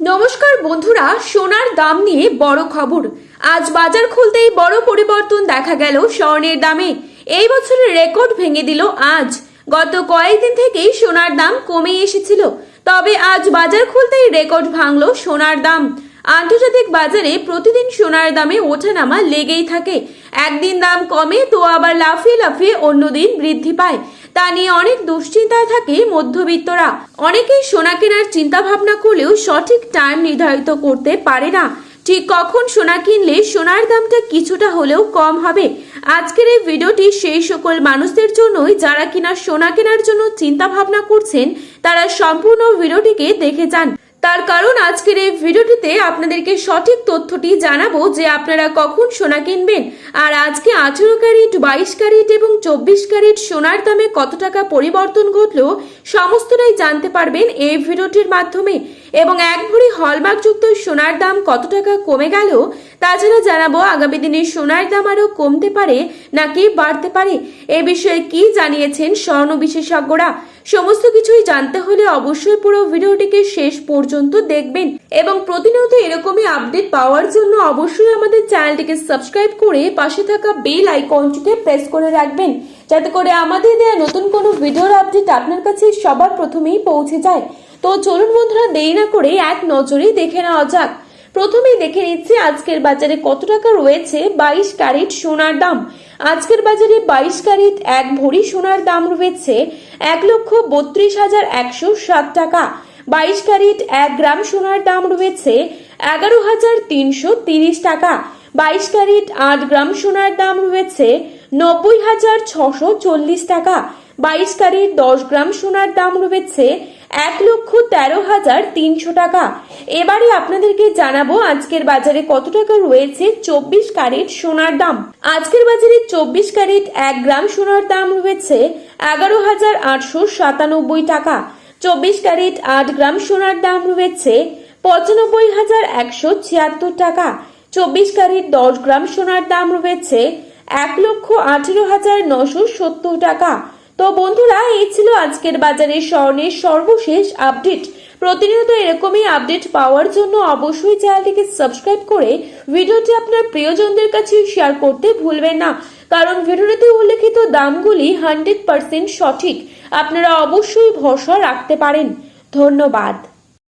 নমস্কার বন্ধুরা, সোনার দাম নিয়ে বড় খবর। আজ বাজার খুলতেই বড় পরিবর্তন দেখা গেল স্বর্ণের দামে। এই বছরের রেকর্ড ভেঙে দিল আজ। গত কয়েকদিন থেকেই সোনার দাম কমে এসেছিল। তবে আজ বাজার খুলতেই রেকর্ড ভাঙল সোনার দাম। আন্তর্জাতিক বাজারে প্রতিদিন সোনার দামে ওঠানামা লেগেই থাকে। একদিন দাম কমে তো আবার লাফিয়ে লাফিয়ে অন্যদিন বৃদ্ধি পায়। তা নিয়ে অনেক দুশ্চিন্তায় থাকে মধ্যবিত্তরা। অনেকেই সোনা কেনার চিন্তা ভাবনা করলেও সঠিক টাইম নির্ধারিত করতে পারে না। ঠিক কখন সোনা কিনলে সোনার দামটা কিছুটা হলেও কম হবে? আজকের এই ভিডিওটি সেই সকল মানুষদের জন্যই। যারা কিনা সোনা কেনার জন্য চিন্তা ভাবনা করছেন, তারা সম্পূর্ণ ভিডিওটিকে দেখে যান। তার কারণ আজকের এই ভিডিওটিতে আপনাদেরকে সঠিক তথ্যটি জানাব যে আপনারা কখন সোনা কিনবেন। আর আজকে আঠেরো ক্যারেট, বাইশ ক্যারেট এবং চব্বিশ ক্যারেট সোনার দামে কত টাকা পরিবর্তন ঘটলো, সমস্তটাই জানতে পারবেন এই ভিডিওটির মাধ্যমে। এবং এক ভরি হলমার্কযুক্ত সোনার দাম কত টাকা কমে গেল তাছাড়া জানাব আগামী দিনে সোনার দাম আরও কমতে পারে নাকি বাড়তে পারে? এ বিষয়ে কি জানিয়েছেন স্বর্ণ বিশেষজ্ঞরা? সমস্ত কিছুই জানতে হলে অবশ্যই পুরো ভিডিওটিকে শেষ পর্যন্ত দেখবেন এবং প্রতিনিয়ত এরকমই আপডেট পাওয়ার জন্য অবশ্যই আমাদের চ্যানেলটিকে সাবস্ক্রাইব করে পাশে থাকা বেল আইকনটিকে প্রেস করে রাখবেন, যাতে করে আমাদের দেওয়া নতুন কোনো ভিডিওর আপডেট আপনার কাছে সবার প্রথমেই পৌঁছে যায়। তো চলুন বন্ধুরা, দেরি না করে এক নজরেই দেখে নেওয়া যাক। প্রথমেই দেখে নিচ্ছি আজকের বাজারে কত টাকা রয়েছে বাইশ ক্যারেট সোনার দাম। আজকের বাজারে বাইশ ক্যারেট এক ভরি সোনার দাম রয়েছে এক লক্ষ বত্রিশ হাজার একশো সাত টাকা। বাইশ ক্যারেট এক গ্রাম সোনার দাম রয়েছে এগারো হাজার তিনশো তিরিশ টাকা। বাইশ ক্যারেট আট গ্রাম সোনার দাম রয়েছে নব্বই হাজার ছশো চল্লিশ টাকা। বাইশ ক্যারেট দশ গ্রাম সোনার দাম রয়েছে এক লক্ষ তেরো হাজার তিনশো টাকা। এবারে আপনাদেরকে জানাব আজকের বাজারে কত টাকা রয়েছে চব্বিশ ক্যারেট সোনার দাম। আজকের বাজারে চব্বিশ ক্যারেট এক গ্রাম সোনার দাম রয়েছে এগারো হাজার আটশো সাতানব্বই টাকা। চব্বিশ ক্যারেট আট গ্রাম সোনার দাম রয়েছে পঁচানব্বই হাজার একশো ছিয়াত্তর টাকা। চব্বিশ ক্যারেট দশ গ্রাম সোনার দাম রয়েছে এক লক্ষ আঠেরো হাজার নশো সত্তর টাকা। তো বন্ধুরা, এই ছিল আজকের বাজারে স্বর্ণের সর্বশেষ আপডেট। প্রতিনিয়ত এরকমই আপডেট পাওয়ার জন্য অবশ্যই চ্যানেলটিকে সাবস্ক্রাইব করে ভিডিওটি আপনার প্রিয়জনদের কাছে শেয়ার করতে ভুলবেন না। কারণ ভিডিওটিতে উল্লেখিত দামগুলি হান্ড্রেড পার্সেন্ট সঠিক। আপনারা অবশ্যই ভরসা রাখতে পারেন। ধন্যবাদ।